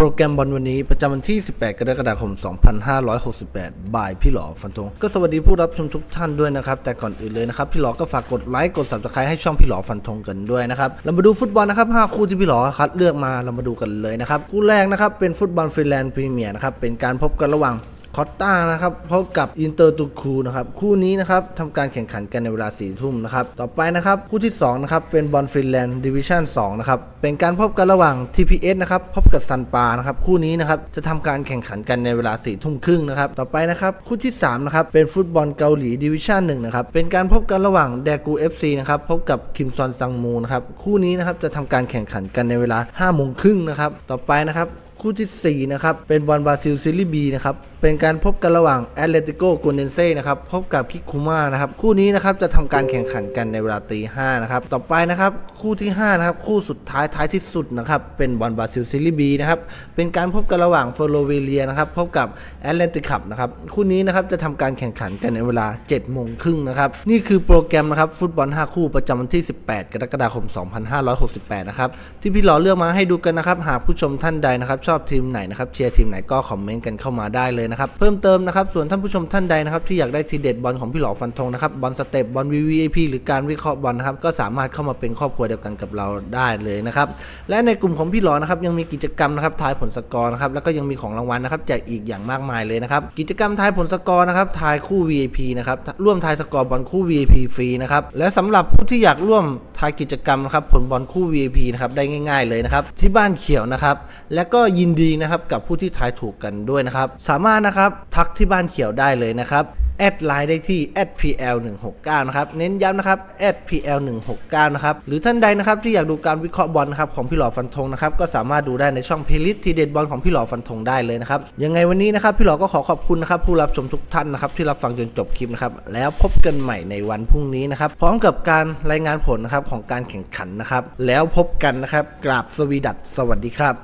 โปรแกรมบอลวันนี้ประจำวันที่ 18 กรกฎาคม 2568 บ่ายพี่หลอฟันธงก็สวัสดีผู้รับชมทุกท่านด้วยนะครับ แต่ก่อนอื่นเลยนะครับ พี่หลอก็ฝากกดไลค์กด subscribe ให้ช่องพี่หลอฟันธงกันด้วยนะครับเรามาดูฟุตบอลนะครับ 5 คู่ที่พี่หลอคัดเลือกมาเรามาดูกันเลยนะครับ คู่แรกนะครับเป็นฟุตบอลฟินแลนด์พรีเมียร์นะครับเป็นการพบกันระหว่าง คอตตานะครับพบกับอินเตอร์ตูคูนะครับคู่นี้นะครับทำการแข่งขันกันในเวลา4ี่ทุ่มนะครับต่อไปนะครับคู่ที่2นะครับเป็นบอลฟินแลนด์ดิวิชั่น2นะครับเป็นการพบกันระหว่าง TPS นะครับพบกับซันปานะครับคู่นี้นะครับจะทำการแข่งขันกันในเวลา4ี่ทุ่มครึ่งนะครับต่อไปนะครับคู่ที่3นะครับเป็นฟุตบอลเกาหลีดิวิชั่น1นะครับเป็นการพบกันระหว่างแดกู FC นะครับพบกับคิมซอนซังมูนะครับคู่นี้นะครับจะทำการแข่งขันกันในเวลา5้าโมงครึ่งนะครับต่อไปนะครับ คู่ที่ 4 นะครับ เป็นบอลบราซิลซีรีบีนะครับ เป็นการพบกันระหว่างแอตเลติโกโกเนเซ่นะครับ พบกับคิคุมานะครับ คู่นี้นะครับจะทำการแข่งขันกันในเวลาตีห้านะครับ ต่อไปนะครับ คู่ที่ 5 นะครับ คู่สุดท้ายท้ายที่สุดนะครับ เป็นบอลบราซิลซีรีบีนะครับ เป็นการพบกันระหว่างเฟโรเวเลียนะครับ พบกับแอตเลติคับนะครับ คู่นี้นะครับจะทำการแข่งขันกันในเวลา7โมงครึ่งนะครับ นี่คือโปรแกรมนะครับฟุตบอล 5 คู่ประจำวันที่ 18 กรกฎาคม 2568 นะครับ ที่พี่หล่อเลือกมาให้ดูกันนะครับ หากผู้ชมท่านใดนะครับชอบทีมไหนนะครับเชียร์ทีมไหนก็คอมเมนต์กันเข้ามาได้เลยนะครับเพิ่มเติมนะครับส่วนท่านผู้ชมท่านใดนะครับที่อยากได้ทีเด็ดบอลของพี่หลอฟันธงนะครับบอลสเต็ปบอล VVIP หรือการวิเคราะห์บอลนะครับก็สามารถเข้ามาเป็นครอบครัวเดียวกันกับเราได้เลยนะครับและในกลุ่มของพี่หลอนะครับยังมีกิจกรรมนะครับทายผลสกอร์นะครับแล้วก็ยังมีของรางวัลนะครับแจกอีกอย่างมากมายเลยนะครับกิจกรรมทายผลสกอร์นะครับทายคู่ VIP นะครับร่วมทายสกอร์บอลคู่ VIP ฟรีนะครับและสำหรับผู้ที่อยากร่วมทายกิจกรรมนะครับผลบอลคู่ VIP นะครับได้ง่าย ๆเลยนะครับที่บ้านเขียวนะครับและก็ยินดีนะครับกับผู้ที่ทายถูกกันด้วยนะครับ สามารถนะครับทักที่บ้านเขียวได้เลยนะครับแอดไลน์ได้ที่ @pl169 นะครับ เน้นย้ำนะครับ @pl169 นะครับ หรือท่านใดนะครับที่อยากดูการวิเคราะห์บอลนะครับของพี่หล่อฟันธงนะครับ ก็สามารถดูได้ในช่องเพลย์ลิสต์ทีเด็ดบอลของพี่หล่อฟันธงได้เลยนะครับ ยังไงวันนี้นะครับพี่หล่อก็ขอขอบคุณนะครับผู้รับชมทุกท่านนะครับที่รับฟังจนจบคลิปนะครับ แล้วพบกันใหม่ในวันพรุ่งนี้นะครับ พร้อมกับการรายงานผลนะครับของการแข่งขันนะครับ แล้วพบกันนะครับ กราบสวีดัตสวัสดีครับ